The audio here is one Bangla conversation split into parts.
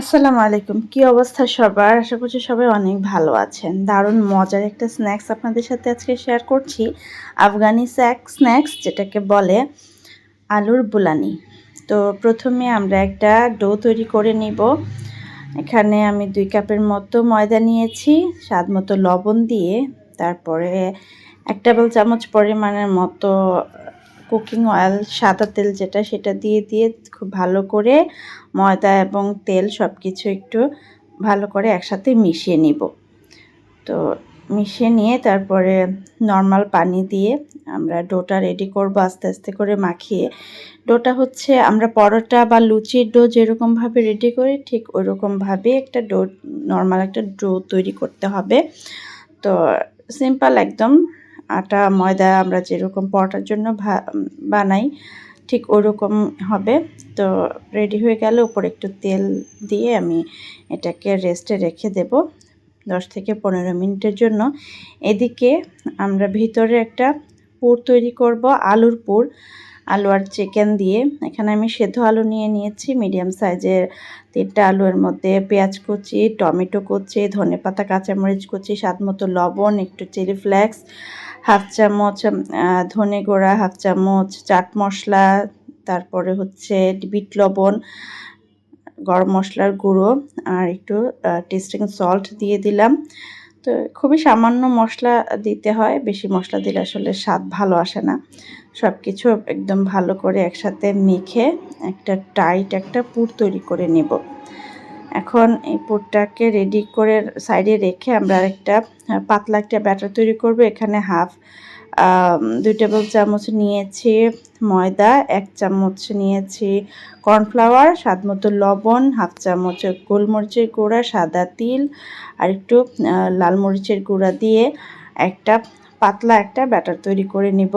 আসসালামু আলাইকুম। কি অবস্থা সবার? আশা করছি সবাই অনেক ভালো আছেন। দারুণ মজার একটা স্ন্যাক্স আপনাদের সাথে আজকে শেয়ার করছি। আফগানি স্যাক স্ন্যাক্স যেটাকে বলে আলুর বুলানি। তো প্রথমে আমরা একটা ডো তৈরি করে নিব। এখানে আমি দুই কাপের মতো ময়দা নিয়েছি, স্বাদ মতো লবণ দিয়ে। তারপরে এক টেবিল চামচ পরিমাণের মতো কুকিং অয়েল সাদা তেল যেটা সেটা দিয়ে দিয়ে খুব ভালো করে ময়দা এবং তেল সব কিছু একটু ভালো করে একসাথে মিশিয়ে নিব। তো মিশিয়ে নিয়ে তারপরে নর্মাল পানি দিয়ে আমরা ডোটা রেডি করব আস্তে আস্তে করে মাখিয়ে। ডোটা হচ্ছে আমরা পরোটা বা লুচির ডো যেরকমভাবে রেডি করি ঠিক ওইরকমভাবে একটা ডো নর্মাল একটা ডো তৈরি করতে হবে। তো সিম্পল একদম আটা, ময়দা আমরা যেরকম পরোটার জন্য বানাই, ঠিক ওরকম হবে। তো রেডি হয়ে গেলে, উপরে একটু তেল দিয়ে আমি এটাকে রেস্টে রেখে দেব দশ থেকে পনেরো মিনিটের জন্য। এদিকে আমরা ভিতরে একটা পুর তৈরি করব, আলুর পুর। আলু আর চিকেন দিয়ে। এখানে আমি সেদ্ধ আলু নিয়ে নিয়েছি মিডিয়াম সাইজের তিনটা আলুর মধ্যে পেঁয়াজ কুচি, টমেটো কুচি, ধনে পাতা, কাঁচামরিচ কুচি, স্বাদ মতো লবণ, একটু চিলি ফ্লেক্স হাফ চামচ ধনে গুঁড়া হাফ চামচ চাট মশলা, তারপরে হচ্ছে বিট লবণ, গরম মশলার গুঁড়ো, আর একটু টেস্টিং সল্ট দিয়ে দিলাম। তো খুবই সামান্য মশলা দিতে হয়, বেশি মশলা দিলে আসলে স্বাদ ভালো আসে না। সব কিছু একদম ভালো করে একসাথে মেখে একটা টাইট একটা পুর তৈরি করে নেব। এখন এই পুরটাকে রেডি করে সাইডে রেখে আমরা একটা পাতলা একটা ব্যাটার তৈরি করব, এখানে হাফ দুই টেবিল চামচ নিয়েছি ময়দা, এক চামচ নিয়েছি কর্নফ্লাওয়ার, স্বাদ মতো লবণ, হাফ চামচ গোলমরিচের গুঁড়া, সাদা তিল, আর একটু লাল মরিচের গুঁড়া দিয়ে একটা পাতলা একটা ব্যাটার তৈরি করে নিব।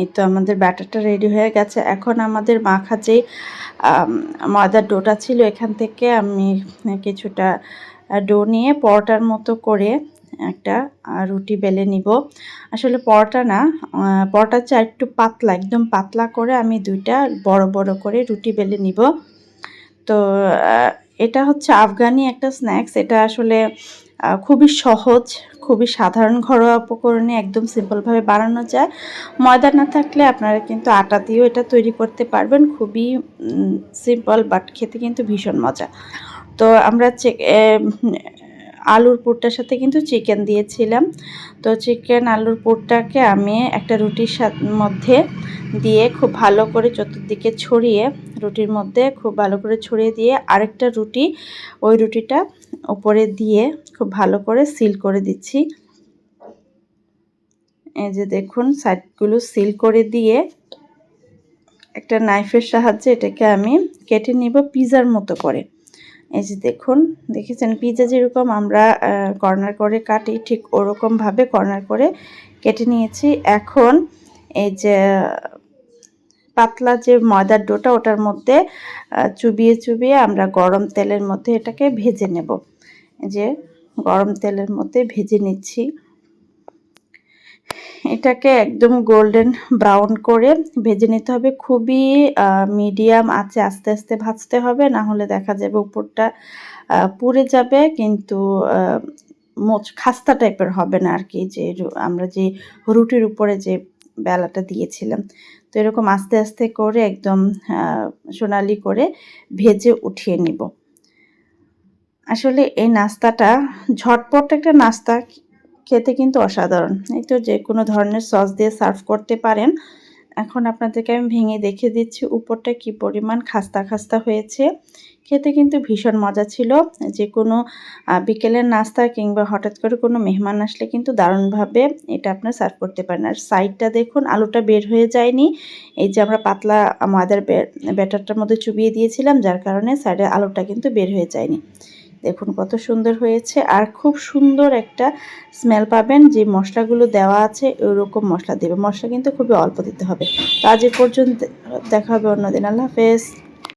এই তো আমাদের ব্যাটারটা রেডি হয়ে গেছে। এখন আমাদের মাখা যে ময়দার ডোটা ছিল এখান থেকে আমি কিছুটা ডো নিয়ে পরোটার মতো করে একটা রুটি বেলে নিব। আসলে পরোটা না পরোটার চা একটু পাতলা, একদম পাতলা করে আমি দুইটা বড় বড় করে রুটি বেলে নিব। তো এটা হচ্ছে আফগানি একটা স্ন্যাক্স, এটা আসলে খুবই সহজ, খুবই সাধারণ ঘরোয়া উপকরণে একদম সিম্পলভাবে বানানো যায়। ময়দা না থাকলে আপনারা কিন্তু আটা দিয়েও এটা তৈরি করতে পারবেন, খুবই সিম্পল, বাট খেতে কিন্তু ভীষণ মজা। তো আমরা আলুর পুরটার সাথে কিন্তু চিকেন দিয়েছিলাম। তো চিকেন আলুর পুরটাকে আমি একটা রুটির মধ্যে দিয়ে খুব ভালো করে চতুর্দিকে ছড়িয়ে, রুটির মধ্যে খুব ভালো করে ছড়িয়ে দিয়ে আরেকটা রুটি, ওই রুটিটা ওপরে দিয়ে খুব ভালো করে সিল করে দিচ্ছি। এই যে দেখুন, সাইডগুলো সিল করে দিয়ে একটা নাইফের সাহায্যে এটাকে আমি কেটে নিব পিজার মতো করে। এই যে দেখুন, দেখেছেন? পিজা যেরকম আমরা কর্নার করে কাটি, ঠিক ওরকমভাবে কর্নার করে কেটে নিয়েছি। এখন এই যে পাতলা যে ময়দার ডোটা, ওটার মধ্যে চুবিয়ে চুবিয়ে আমরা গরম তেলের মধ্যে এটাকে ভেজে নেব। যে গরম তেলের মধ্যে ভেজে নিচ্ছি। এটাকে একদম গোল্ডেন ব্রাউন করে ভেজে নিতে হবে। খুবই মিডিয়াম আছে, আস্তে আস্তে ভাজতে হবে, না হলে দেখা যাবে উপরটা পুড়ে যাবে, কিন্তু মোচ, খাস্তা টাইপের হবে না আর কি যে, আমরা যে রুটির উপরে যে বেলাটা দিয়েছিলাম। তো এরকম আস্তে আস্তে করে একদম সোনালি করে ভেজে উঠিয়ে নিব। আসলে এই নাস্তাটা ঝটপট একটা নাস্তা খেতে কিন্তু অসাধারণ। এই তো যে কোনো ধরনের সস দিয়ে সার্ভ করতে পারেন। এখন আপনাদেরকে আমি ভেঙে দেখে দিচ্ছি উপরটা কি পরিমাণ খাস্তা খাস্তা হয়েছে। খেতে কিন্তু ভীষণ মজা ছিল। যে কোনো বিকেলের নাস্তা কিংবা হঠাৎ করে কোনো মেহমান আসলে কিন্তু দারুণভাবে এটা আপনার সার্ভ করতে পারেন। আর সাইডটা দেখুন, আলুটা বের হয়ে যায়নি। এই যে আমরা পাতলা ময়দার ব্যাটারটার মধ্যে চুবিয়ে দিয়েছিলাম, যার কারণে সাইডের আলুটা কিন্তু বের হয়ে যায়নি। দেখুন কত সুন্দর হয়েছে। আর খুব সুন্দর একটা স্মেল পাবেন যে মশলাগুলো দেওয়া আছে ওইরকম মশলা দেবে। মশলা কিন্তু খুবই অল্প দিতে হবে। তো আজ পর্যন্ত দেখা হবে অন্যদিন। আল্লাহ হাফেজ।